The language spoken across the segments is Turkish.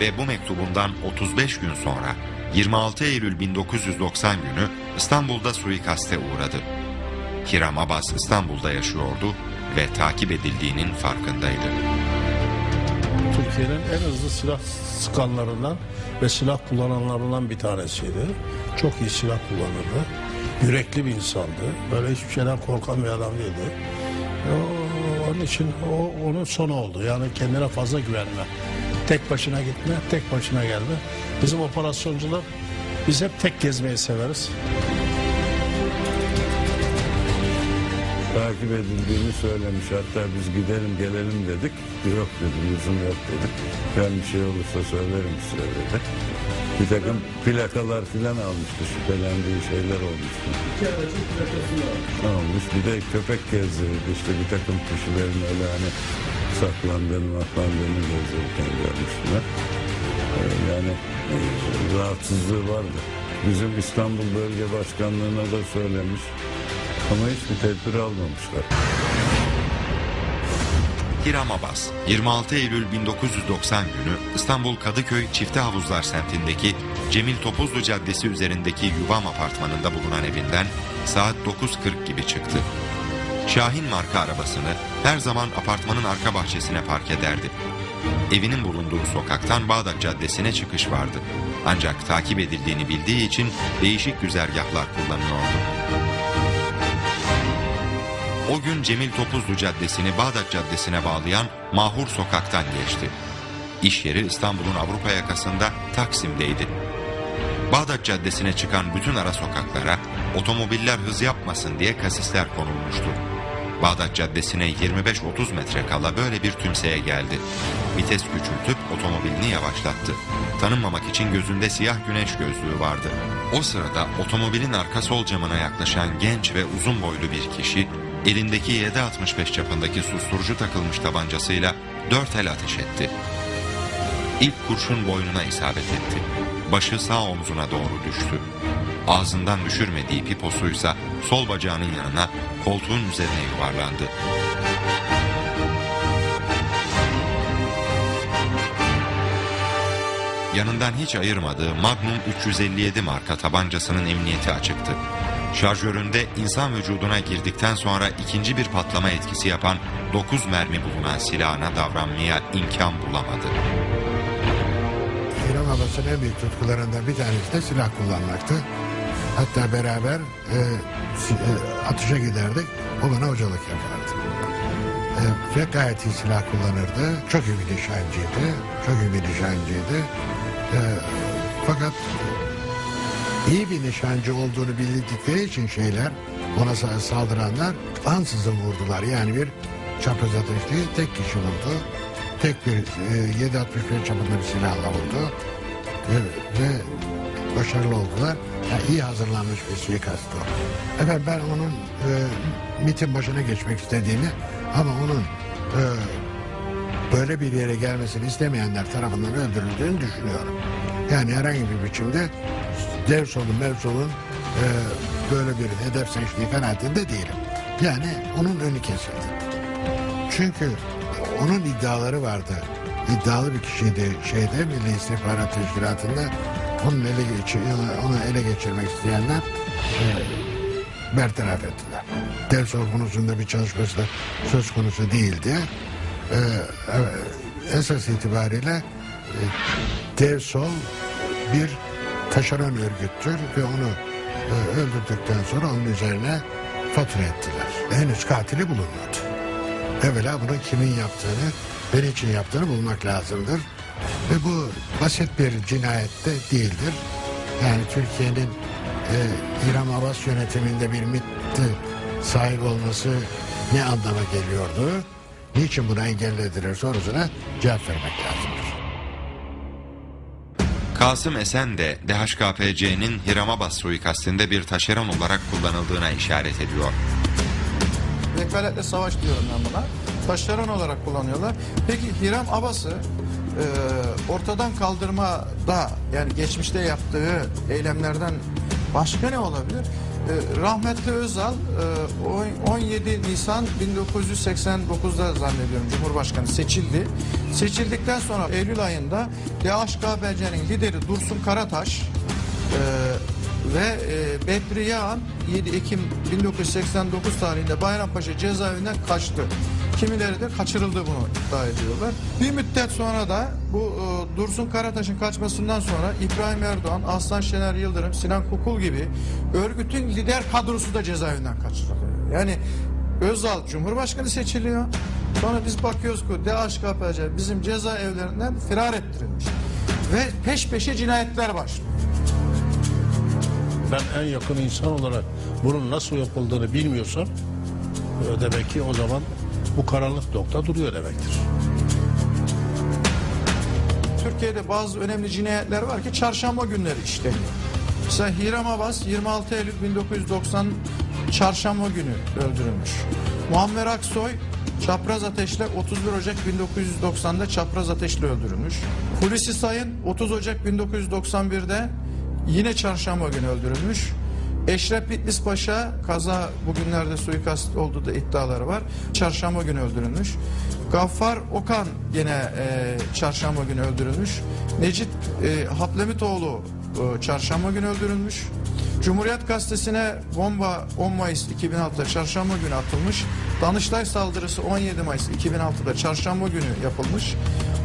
ve bu mektubundan 35 gün sonra 26 Eylül 1990 günü İstanbul'da suikaste uğradı. Hiram Abbas İstanbul'da yaşıyordu ve takip edildiğinin farkındaydı. Türkiye'nin en hızlı silah sıkanlarından ve silah kullananlarından bir tanesiydi. Çok iyi silah kullanırdı. Yürekli bir insandı. Böyle hiçbir şeyden korkan bir adam değildi. O- onun için o onun sonu oldu. Yani kendine fazla güvenme. Tek başına gitme, tek başına gelme. Bizim operasyoncular biz hep tek gezmeyi severiz. takip edildiğini söylemiş. Hatta biz gidelim gelelim dedik. Yok dedi lüzum yok dedi. Ben bir şey olursa söylerim size dedi. Bir takım plakalar filan almıştı. Şüphelendiği şeyler olmuştu. Almış. Bir de köpek gezdirirdi. işte bir takım kişilerin öyle hani saklandığını maklandığını gezdirirken görmüştüler. Ee, Yani e, rahatsızlığı vardı. Bizim İstanbul Bölge Başkanlığı'na da söylemiş. Ama hiçbir tedbir almamışlar. Hiram Abbas, 26 Eylül 1990 günü İstanbul Kadıköy Çifte Havuzlar semtindeki Cemil Topuzlu Caddesi üzerindeki Yuvam apartmanında bulunan evinden saat 9.40 gibi çıktı. Şahin marka arabasını her zaman apartmanın arka bahçesine park ederdi. Evinin bulunduğu sokaktan Bağdat Caddesi'ne çıkış vardı. Ancak takip edildiğini bildiği için değişik güzergahlar kullanıyordu. O gün Cemil Topuzlu Caddesi'ni Bağdat Caddesi'ne bağlayan Mahur Sokak'tan geçti. İş yeri İstanbul'un Avrupa yakasında Taksim'deydi. Bağdat Caddesi'ne çıkan bütün ara sokaklara otomobiller hız yapmasın diye kasisler konulmuştu. Bağdat Caddesi'ne 25-30 metre kala böyle bir tümseye geldi. Vites küçültüp otomobilini yavaşlattı. Tanınmamak için gözünde siyah güneş gözlüğü vardı. O sırada otomobilin arka sol camına yaklaşan genç ve uzun boylu bir kişi elindeki 7.65 çapındaki susturucu takılmış tabancasıyla dört el ateş etti. İlk kurşun boynuna isabet etti. Başı sağ omzuna doğru düştü. Ağzından düşürmediği piposuysa sol bacağının yanına koltuğun üzerine yuvarlandı. Yanından hiç ayırmadığı Magnum 357 marka tabancasının emniyeti açıktı. Şarjöründe insan vücuduna girdikten sonra ikinci bir patlama etkisi yapan 9 mermi bulunan silahına davranmaya imkan bulamadı. Abbas'ın en büyük tutkularından bir tanesi de silah kullanmaktı. Hatta beraber e, e, atışa giderdik. O bana hocalık yapardı. E, ve gayet iyi silah kullanırdı. Çok iyi bir nişancıydı. Çok iyi bir nişancıydı. E, fakat iyi bir nişancı olduğunu bildikleri için şeyler ona sa- saldıranlar ansızın vurdular. Yani bir çapraz değil tek kişi vurdu. Tek bir e, 7.61 çapında bir silahla vurdu. E, ve başarılı oldular. Yani iyi hazırlanmış bir suikasttı o. Efendim ben onun e, MIT'in başına geçmek istediğini ama onun e, böyle bir yere gelmesini istemeyenler tarafından öldürüldüğünü düşünüyorum. Yani herhangi bir biçimde dev solun, mev solun e, böyle bir hedef seçtiği kanaatinde değilim. Yani onun önü kesildi. Çünkü onun iddiaları vardı. İddialı bir kişiydi şeyde Milli İstihbarat Teşkilatı'nda onun ele geçir, onu ele geçirmek isteyenler e, bertaraf ettiler. Dev sol konusunda bir çalışması da söz konusu değildi. E, evet, esas itibariyle e, dev sol bir taşeron örgüttür ve onu e, öldürdükten sonra onun üzerine fatura ettiler. Henüz katili bulunmadı. Evvela bunu kimin yaptığını ve niçin yaptığını bulmak lazımdır. Ve bu basit bir cinayet de değildir. Yani Türkiye'nin e, İram Abbas yönetiminde bir MİT'te sahip olması ne anlama geliyordu? Niçin buna engellediler sorusuna cevap vermek lazımdır. Kasım Esen de DHKPC'nin Hiram Abbas suikastinde bir taşeron olarak kullanıldığına işaret ediyor. Vekaletle savaş diyorum ben buna. Taşeron olarak kullanıyorlar. Peki Hiram Abbas'ı e, ortadan kaldırmada yani geçmişte yaptığı eylemlerden başka ne olabilir? e, rahmetli Özal e, on- 17 Nisan 1989'da zannediyorum Cumhurbaşkanı seçildi. Seçildikten sonra Eylül ayında DHKPC'nin lideri Dursun Karataş e, ve e, Bedri Yağan 7 Ekim 1989 tarihinde Bayrampaşa cezaevinden kaçtı. Kimileri de kaçırıldı bunu iddia ediyorlar. Bir müddet sonra da bu e, Dursun Karataş'ın kaçmasından sonra İbrahim Erdoğan, Aslan Şener Yıldırım, Sinan Kukul gibi örgütün lider kadrosu da cezaevinden kaçırılıyor. Yani Özal Cumhurbaşkanı seçiliyor. Sonra biz bakıyoruz ki DHKPC bizim cezaevlerinden firar ettirilmiş. Ve peş peşe cinayetler başlıyor. Ben en yakın insan olarak bunun nasıl yapıldığını bilmiyorsam e, demek ki o zaman bu karanlık nokta duruyor demektir. Türkiye'de bazı önemli cinayetler var ki çarşamba günleri işleniyor. Mesela Hiram Abbas 26 Eylül 1990 çarşamba günü öldürülmüş. Muammer Aksoy çapraz ateşle 31 Ocak 1990'da çapraz ateşle öldürülmüş. Hulusi Sayın 30 Ocak 1991'de yine çarşamba günü öldürülmüş. Eşref Bitlis Paşa kaza bugünlerde suikast olduğu da iddiaları var. Çarşamba günü öldürülmüş. Gaffar Okan yine e, çarşamba günü öldürülmüş. Necit e, Hatlemitoğlu e, çarşamba günü öldürülmüş. Cumhuriyet Gazetesi'ne bomba 10 Mayıs 2006'da çarşamba günü atılmış. Danıştay saldırısı 17 Mayıs 2006'da çarşamba günü yapılmış.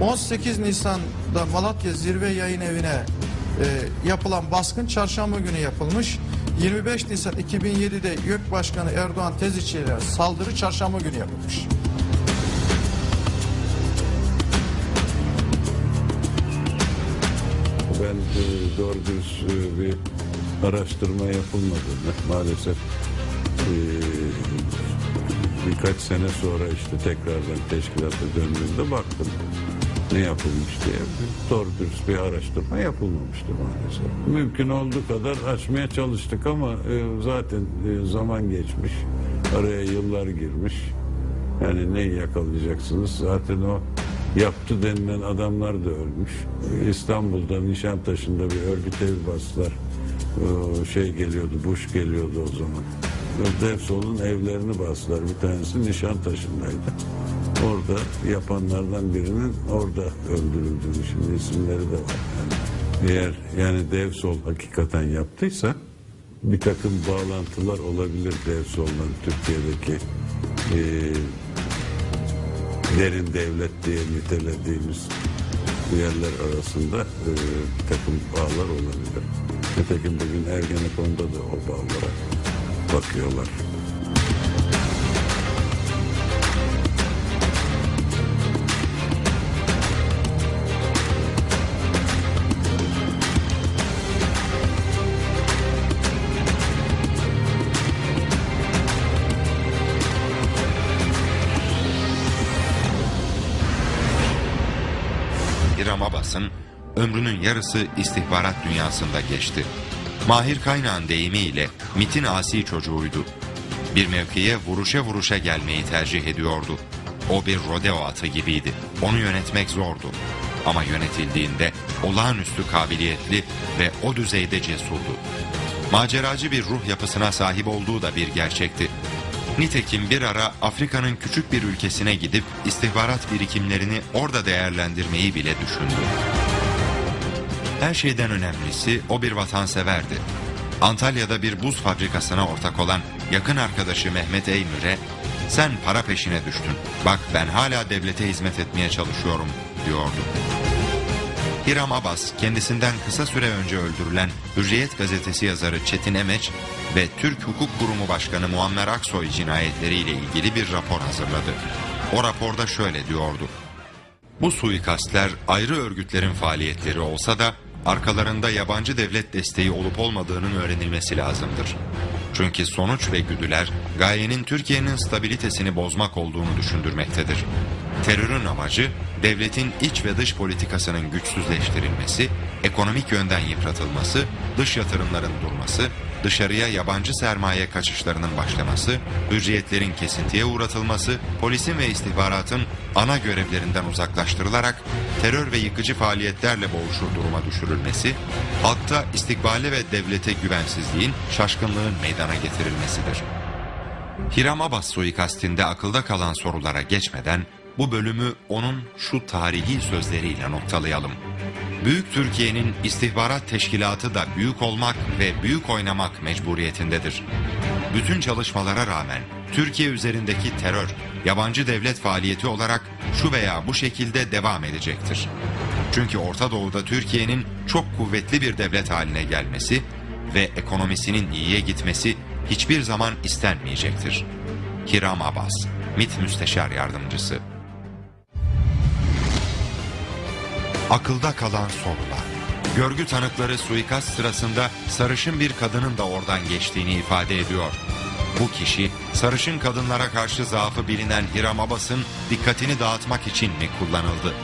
18 Nisan'da Malatya Zirve Yayın Evi'ne e, yapılan baskın çarşamba günü yapılmış. 25 Nisan 2007'de YÖK Başkanı Erdoğan Teziçi ile saldırı çarşamba günü yapılmış. Ben e, doğru dürüst e, bir araştırma yapılmadığını maalesef e, birkaç sene sonra işte tekrardan teşkilata döndüğümde baktım ne yapılmış diye. Doğru dürüst bir araştırma yapılmamıştı maalesef. Mümkün olduğu kadar açmaya çalıştık ama e, zaten e, zaman geçmiş. Araya yıllar girmiş. Yani neyi yakalayacaksınız? Zaten o yaptı denilen adamlar da ölmüş. İstanbul'da Nişantaşı'nda bir örgüt evi bastılar. Şey geliyordu, Bush geliyordu o zaman. Defsol'un evlerini bastılar. Bir tanesi Nişantaşı'ndaydı. Orada yapanlardan birinin orada öldürüldüğünü şimdi isimleri de var. Yani eğer yani Devsol hakikaten yaptıysa bir takım bağlantılar olabilir Devsol'la Türkiye'deki eee derin devlet diye nitelediğimiz yerler arasında e, bir takım bağlar olabilir. Nitekim bugün Ergenekon'da da o bağlara bakıyorlar. Hiram Abbas'ın ömrünün yarısı istihbarat dünyasında geçti. Mahir Kaynağ'ın deyimiyle MIT'in asi çocuğuydu. Bir mevkiye vuruşa vuruşa gelmeyi tercih ediyordu. O bir rodeo atı gibiydi. Onu yönetmek zordu. Ama yönetildiğinde olağanüstü kabiliyetli ve o düzeyde cesurdu. Maceracı bir ruh yapısına sahip olduğu da bir gerçekti. Nitekim bir ara Afrika'nın küçük bir ülkesine gidip istihbarat birikimlerini orada değerlendirmeyi bile düşündü. Her şeyden önemlisi o bir vatanseverdi. Antalya'da bir buz fabrikasına ortak olan yakın arkadaşı Mehmet Eymür'e sen para peşine düştün. Bak ben hala devlete hizmet etmeye çalışıyorum diyordu. Hiram Abbas kendisinden kısa süre önce öldürülen Hürriyet gazetesi yazarı Çetin Emeç ve Türk Hukuk Kurumu Başkanı Muammer Aksoy cinayetleriyle ilgili bir rapor hazırladı. O raporda şöyle diyordu. Bu suikastler ayrı örgütlerin faaliyetleri olsa da arkalarında yabancı devlet desteği olup olmadığının öğrenilmesi lazımdır. Çünkü sonuç ve güdüler gayenin Türkiye'nin stabilitesini bozmak olduğunu düşündürmektedir. Terörün amacı devletin iç ve dış politikasının güçsüzleştirilmesi, ekonomik yönden yıpratılması, dış yatırımların durması, dışarıya yabancı sermaye kaçışlarının başlaması, hürriyetlerin kesintiye uğratılması, polisin ve istihbaratın ana görevlerinden uzaklaştırılarak terör ve yıkıcı faaliyetlerle boğuşur duruma düşürülmesi, halkta istikbale ve devlete güvensizliğin, şaşkınlığın meydana getirilmesidir. Hiram Abbas suikastinde akılda kalan sorulara geçmeden bu bölümü onun şu tarihi sözleriyle noktalayalım. Büyük Türkiye'nin istihbarat teşkilatı da büyük olmak ve büyük oynamak mecburiyetindedir. Bütün çalışmalara rağmen Türkiye üzerindeki terör, yabancı devlet faaliyeti olarak şu veya bu şekilde devam edecektir. Çünkü Orta Doğu'da Türkiye'nin çok kuvvetli bir devlet haline gelmesi ve ekonomisinin iyiye gitmesi hiçbir zaman istenmeyecektir. Hiram Abbas, MİT Müsteşar Yardımcısı Akılda kalan sorular. Görgü tanıkları suikast sırasında sarışın bir kadının da oradan geçtiğini ifade ediyor. Bu kişi sarışın kadınlara karşı zaafı bilinen Hiram Abbas'ın dikkatini dağıtmak için mi kullanıldı?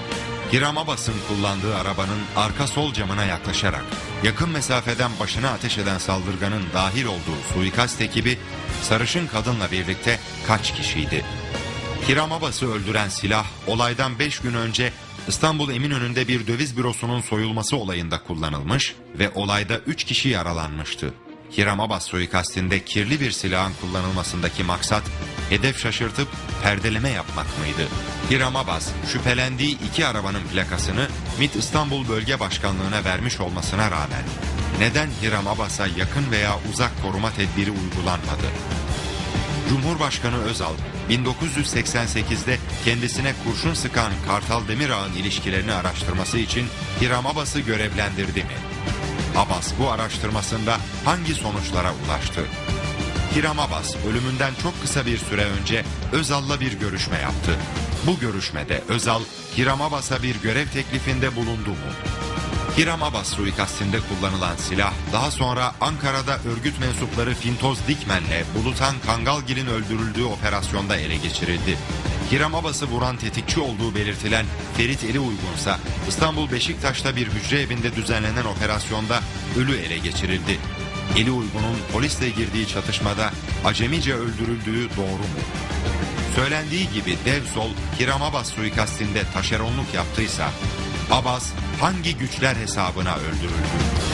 Hiram Abbas'ın kullandığı arabanın arka sol camına yaklaşarak yakın mesafeden başına ateş eden saldırganın dahil olduğu suikast ekibi sarışın kadınla birlikte kaç kişiydi? Hiram Abbas'ı öldüren silah olaydan 5 gün önce İstanbul Eminönü'nde bir döviz bürosunun soyulması olayında kullanılmış ve olayda 3 kişi yaralanmıştı. Hiram Abbas suikastinde kirli bir silahın kullanılmasındaki maksat hedef şaşırtıp perdeleme yapmak mıydı? Hiram Abbas şüphelendiği iki arabanın plakasını MİT İstanbul Bölge Başkanlığı'na vermiş olmasına rağmen neden Hiram Abbas'a yakın veya uzak koruma tedbiri uygulanmadı? Cumhurbaşkanı Özal 1988'de kendisine kurşun sıkan Kartal Demirağ'ın ilişkilerini araştırması için Hiram Abbas'ı görevlendirdi mi? Abbas bu araştırmasında hangi sonuçlara ulaştı? Hiram Abbas ölümünden çok kısa bir süre önce Özal'la bir görüşme yaptı. Bu görüşmede Özal, Hiram Abbas'a bir görev teklifinde bulundu mu? Hiram Abbas suikastinde kullanılan silah daha sonra Ankara'da örgüt mensupları Fintoz Dikmen'le Bulutan Kangalgil'in öldürüldüğü operasyonda ele geçirildi. Hiram Abbas'ı vuran tetikçi olduğu belirtilen Ferit Eli Uygunsa İstanbul Beşiktaş'ta bir hücre evinde düzenlenen operasyonda ölü ele geçirildi. Eli Uygun'un polisle girdiği çatışmada acemice öldürüldüğü doğru mu? Söylendiği gibi Dev Sol Hiram Abbas suikastinde taşeronluk yaptıysa Abbas hangi güçler hesabına öldürüldü?